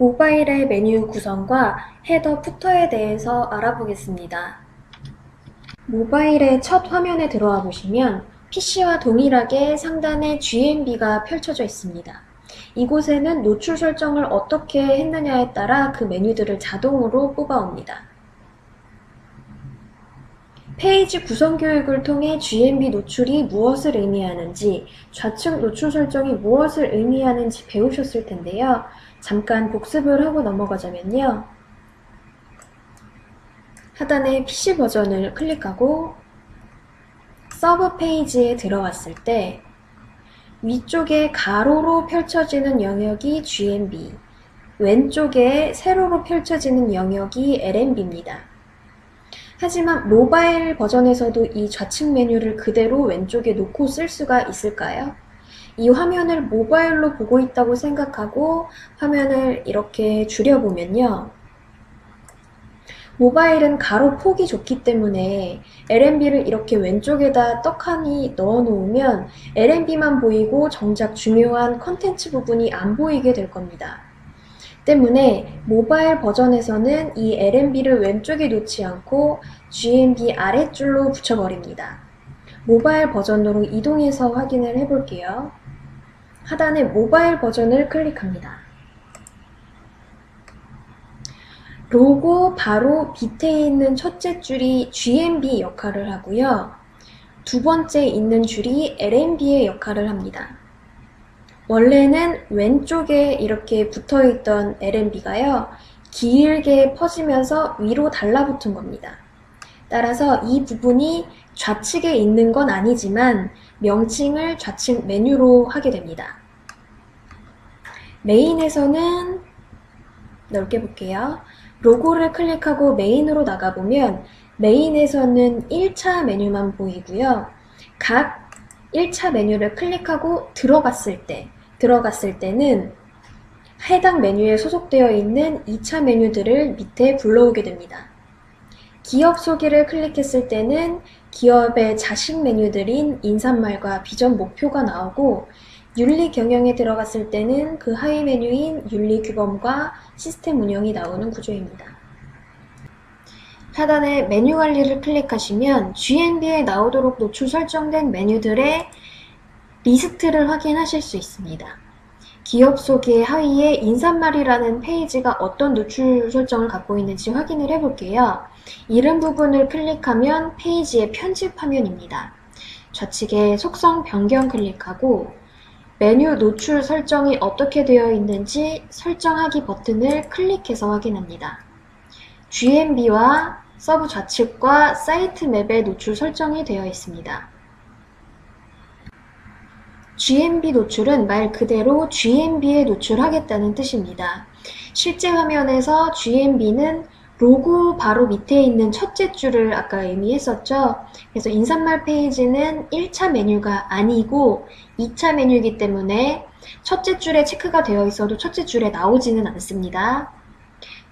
모바일의 메뉴 구성과 헤더 푸터에 대해서 알아보겠습니다. 모바일의 첫 화면에 들어와 보시면 PC와 동일하게 상단에 GMB가 펼쳐져 있습니다. 이곳에는 노출 설정을 어떻게 했느냐에 따라 그 메뉴들을 자동으로 뽑아옵니다. 페이지 구성 교육을 통해 GMB 노출이 무엇을 의미하는지, 좌측 노출 설정이 무엇을 의미하는지 배우셨을 텐데요. 잠깐 복습을 하고 넘어가자면요. 하단에 PC 버전을 클릭하고 서브 페이지에 들어왔을 때 위쪽에 가로로 펼쳐지는 영역이 GMB, 왼쪽에 세로로 펼쳐지는 영역이 LMB입니다. 하지만 모바일 버전에서도 이 좌측 메뉴를 그대로 왼쪽에 놓고 쓸 수가 있을까요? 이 화면을 모바일로 보고 있다고 생각하고 화면을 이렇게 줄여보면요. 모바일은 가로 폭이 좁기 때문에 LMB를 이렇게 왼쪽에다 떡하니 넣어 놓으면 LMB만 보이고 정작 중요한 컨텐츠 부분이 안 보이게 될 겁니다. 때문에 모바일 버전에서는 이 LMB를 왼쪽에 놓지 않고 GMB 아래줄로 붙여버립니다. 모바일 버전으로 이동해서 확인을 해볼게요. 하단에 모바일 버전을 클릭합니다. 로고 바로 밑에 있는 첫째 줄이 GMB 역할을 하고요. 두 번째 있는 줄이 LMB의 역할을 합니다. 원래는 왼쪽에 이렇게 붙어 있던 LMB가요. 길게 퍼지면서 위로 달라붙은 겁니다. 따라서 이 부분이 좌측에 있는 건 아니지만 명칭을 좌측 메뉴로 하게 됩니다. 메인에서는 넓게 볼게요. 로고를 클릭하고 메인으로 나가보면 메인에서는 1차 메뉴만 보이고요. 각 1차 메뉴를 클릭하고 들어갔을 때, 들어갔을 때는 해당 메뉴에 소속되어 있는 2차 메뉴들을 밑에 불러오게 됩니다. 기업 소개를 클릭했을 때는 기업의 자식 메뉴들인 인사말과 비전 목표가 나오고 윤리 경영에 들어갔을 때는 그 하위 메뉴인 윤리 규범과 시스템 운영이 나오는 구조입니다. 하단에 메뉴 관리를 클릭하시면 GNB에 나오도록 노출 설정된 메뉴들의 리스트를 확인하실 수 있습니다. 기업 소개 하위에 인사말이라는 페이지가 어떤 노출 설정을 갖고 있는지 확인을 해볼게요. 이름 부분을 클릭하면 페이지의 편집 화면입니다. 좌측에 속성 변경 클릭하고 메뉴 노출 설정이 어떻게 되어 있는지 설정하기 버튼을 클릭해서 확인합니다. GMB와 서브 좌측과 사이트 맵의 노출 설정이 되어 있습니다. GMB 노출은 말 그대로 GMB에 노출하겠다는 뜻입니다. 실제 화면에서 GMB는 로고 바로 밑에 있는 첫째 줄을 아까 의미했었죠. 그래서 인사말 페이지는 1차 메뉴가 아니고 2차 메뉴이기 때문에 첫째 줄에 체크가 되어 있어도 첫째 줄에 나오지는 않습니다.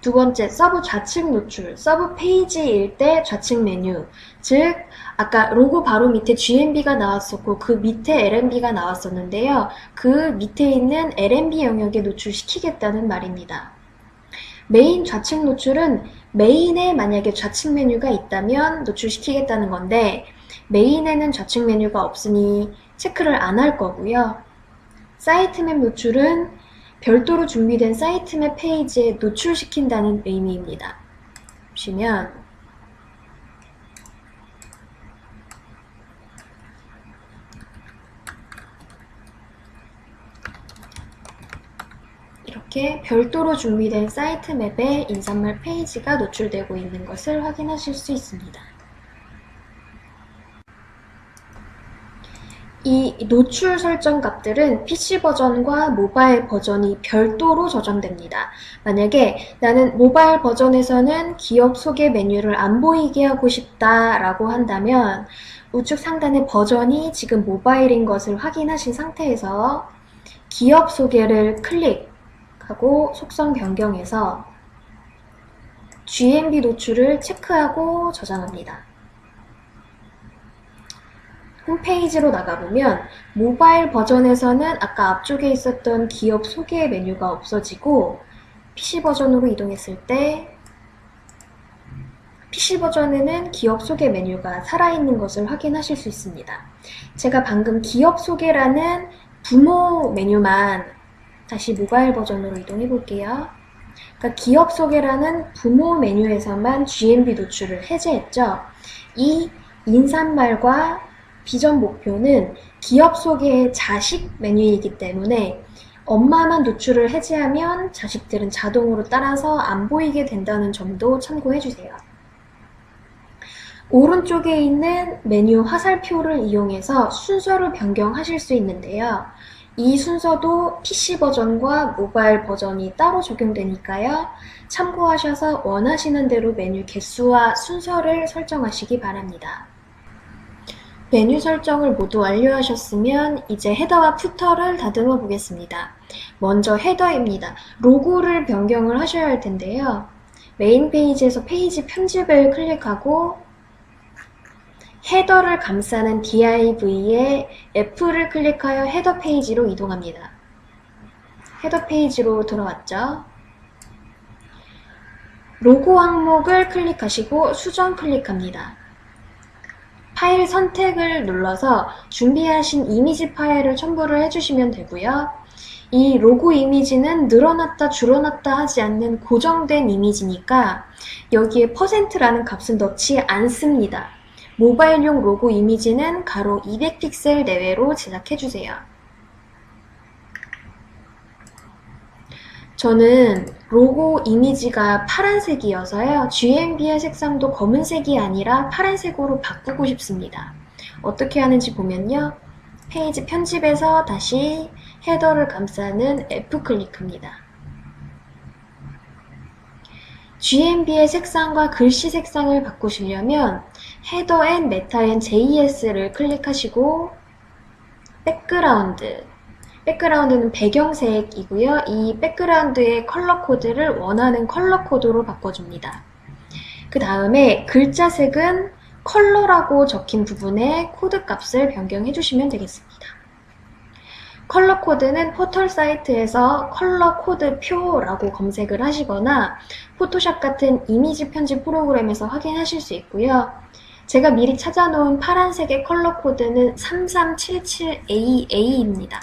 두 번째, 서브 좌측 노출. 서브 페이지일 때 좌측 메뉴. 즉, 아까 로고 바로 밑에 GMB가 나왔었고, 그 밑에 LMB가 나왔었는데요. 그 밑에 있는 LMB 영역에 노출시키겠다는 말입니다. 메인 좌측 노출은 메인에 만약에 좌측 메뉴가 있다면 노출시키겠다는 건데, 메인에는 좌측 메뉴가 없으니 체크를 안 할 거고요. 사이트맵 노출은 별도로 준비된 사이트맵 페이지에 노출시킨다는 의미입니다. 보시면 이렇게 별도로 준비된 사이트맵에 인사말 페이지가 노출되고 있는 것을 확인하실 수 있습니다. 이 노출 설정 값들은 PC 버전과 모바일 버전이 별도로 저장됩니다. 만약에 나는 모바일 버전에서는 기업 소개 메뉴를 안 보이게 하고 싶다라고 한다면 우측 상단의 버전이 지금 모바일인 것을 확인하신 상태에서 기업 소개를 클릭 하고 속성 변경해서 GMB 노출을 체크하고 저장합니다. 홈페이지로 나가보면 모바일 버전에서는 아까 앞쪽에 있었던 기업 소개 메뉴가 없어지고 PC 버전으로 이동했을 때 PC 버전에는 기업 소개 메뉴가 살아있는 것을 확인하실 수 있습니다. 제가 방금 기업 소개라는 부모 메뉴만 다시 모바일 버전으로 이동해 볼게요. 그러니까 기업 소개라는 부모 메뉴에서만 GMB 노출을 해제했죠. 이 인사말과 비전 목표는 기업 소개의 자식 메뉴이기 때문에 엄마만 노출을 해제하면 자식들은 자동으로 따라서 안 보이게 된다는 점도 참고해 주세요. 오른쪽에 있는 메뉴 화살표를 이용해서 순서를 변경하실 수 있는데요. 이 순서도 PC 버전과 모바일 버전이 따로 적용되니까요. 참고하셔서 원하시는 대로 메뉴 개수와 순서를 설정하시기 바랍니다. 메뉴 설정을 모두 완료하셨으면 이제 헤더와 푸터를 다듬어 보겠습니다. 먼저 헤더입니다. 로고를 변경을 하셔야 할 텐데요. 메인 페이지에서 페이지 편집을 클릭하고 헤더를 감싸는 div에 F를 클릭하여 헤더 페이지로 이동합니다. 헤더 페이지로 들어왔죠. 로고 항목을 클릭하시고 수정 클릭합니다. 파일 선택을 눌러서 준비하신 이미지 파일을 첨부를 해주시면 되고요. 이 로고 이미지는 늘어났다 줄어났다 하지 않는 고정된 이미지니까 여기에 퍼센트라는 값은 넣지 않습니다. 모바일용 로고 이미지는 가로 200픽셀 내외로 제작해주세요. 저는 로고 이미지가 파란색이어서요. GMB의 색상도 검은색이 아니라 파란색으로 바꾸고 싶습니다. 어떻게 하는지 보면요. 페이지 편집에서 다시 헤더를 감싸는 F 클릭합니다. GMB의 색상과 글씨 색상을 바꾸시려면 헤더 앤 메타 앤 JS를 클릭하시고 백그라운드 백그라운드는 배경색이고요. 이 백그라운드의 컬러 코드를 원하는 컬러 코드로 바꿔줍니다. 그 다음에 글자 색은 컬러라고 적힌 부분에 코드 값을 변경해 주시면 되겠습니다. 컬러 코드는 포털 사이트에서 컬러 코드 표라고 검색을 하시거나 포토샵 같은 이미지 편집 프로그램에서 확인하실 수 있고요. 제가 미리 찾아놓은 파란색의 컬러 코드는 3377AA 입니다.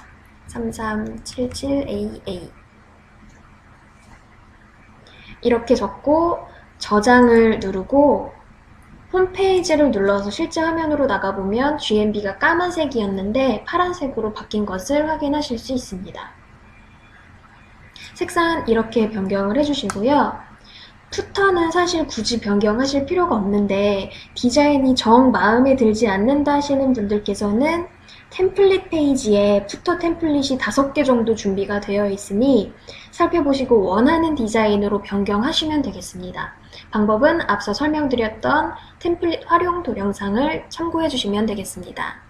3377AA 이렇게 적고 저장을 누르고 홈페이지를 눌러서 실제 화면으로 나가보면 GMB가 까만색이었는데 파란색으로 바뀐 것을 확인하실 수 있습니다. 색상은 이렇게 변경을 해주시고요. 푸터는 사실 굳이 변경하실 필요가 없는데 디자인이 정 마음에 들지 않는다 하시는 분들께서는 템플릿 페이지에 푸터 템플릿이 다섯 개 정도 준비가 되어 있으니 살펴보시고 원하는 디자인으로 변경하시면 되겠습니다. 방법은 앞서 설명드렸던 템플릿 활용 동영상을 참고해 주시면 되겠습니다.